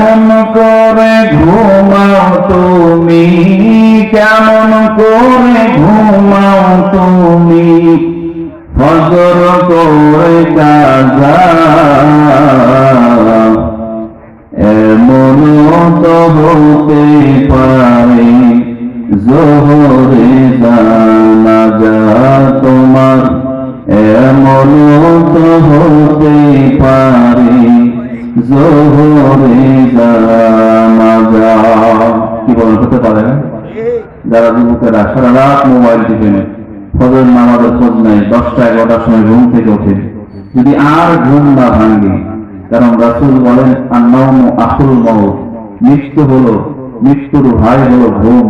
কেমন করে ঘুমাও তুমি? কেমন করে ঘুমাও তুমি? ফজর করে কাজা এমন তো হতে পারে জোহরে জানাজা তোমার। এমন তো হতে কি বলেন, হতে পারে যারা যুবকেরা সারা রাত মোবাইল টিপেন, ফজর নামাজের খোঁজ নাই, দশটা এগারোটার সময় ঘুম থেকে ওঠে। যদি আর ঘুম না ভাঙে, কারণ রাসুল বলেন আন্নাম আসল মত মৃত্যু হলো, মৃত্যুর ভাই হলো ঘুম।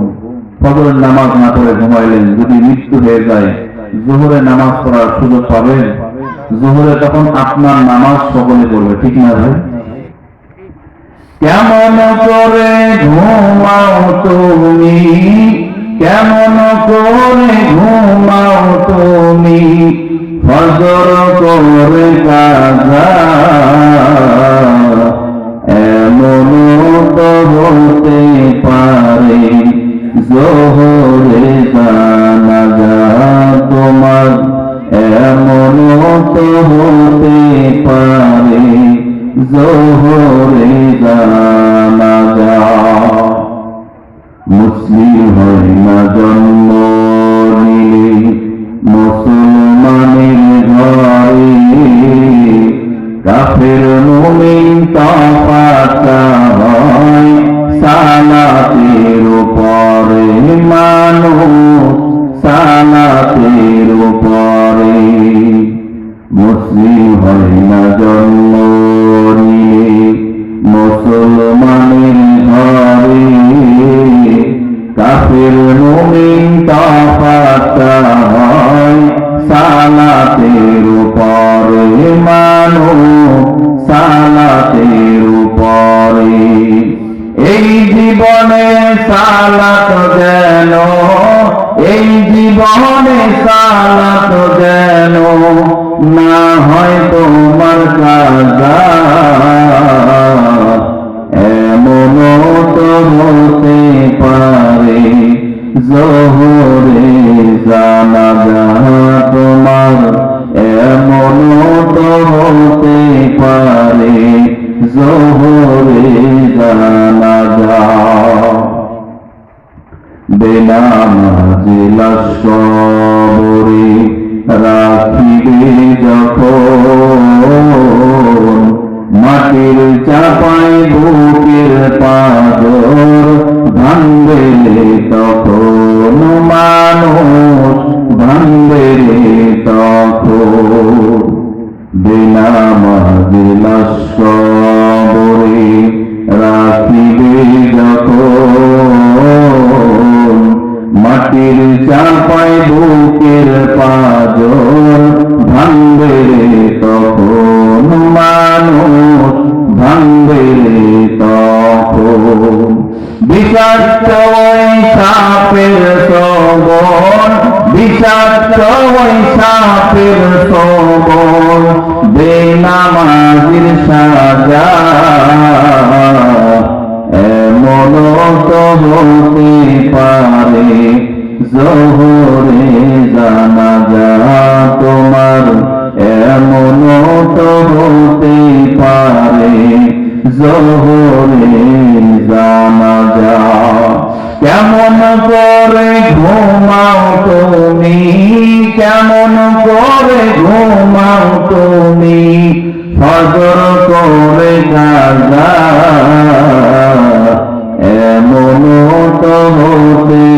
ফজরের নামাজ না করে ঘুমাইলেন, যদি মৃত্যু হয়ে যায়, জোহরে নামাজ পড়ার সুযোগ পাবেন। জোহরে তখন আপনার নামাজ সকলে পড়বে, ঠিক না ভাই? কেমন করে ঘুমাও তুমি? কেমন করে ঘুমাও তুমি? ফজর করে এমন তো হতে পারে জোহরে জানাজা তোমার। এমন তো হতে পারে জোহরে তফাতা হয় সালাতের উপরে মানুষ, সালাতের উপরে মুসলিম হয় না জন্ম নিয়ে, মুসলমানের ঘরে কাফের মুমিন তফাতা হয় সালাতের সালাত যেন এই জীবনে সালাত যেন না হয় তোমার এমন তো পারে, জোহরে জানাজা তোমার। এমন তো রাখিবে যখন মাটির চাপায় বুকের পাজর ভাঙবে তখন মানুষ ভাঙবে তখন বেনামাজি লস্করে রাখিবে যখন মাটির চাপায় বুকের পাজর ভাঙবে তখন মানুষ ভাঙবে তখন। বিষাক্ত সাপের সবন বিষাক্ত সাপের বেনামাজির কেমন করে ঘুমাও তুমি? কেমন করে ঘুমাও তুমি? ফজর করে গাদা এমন তো হতে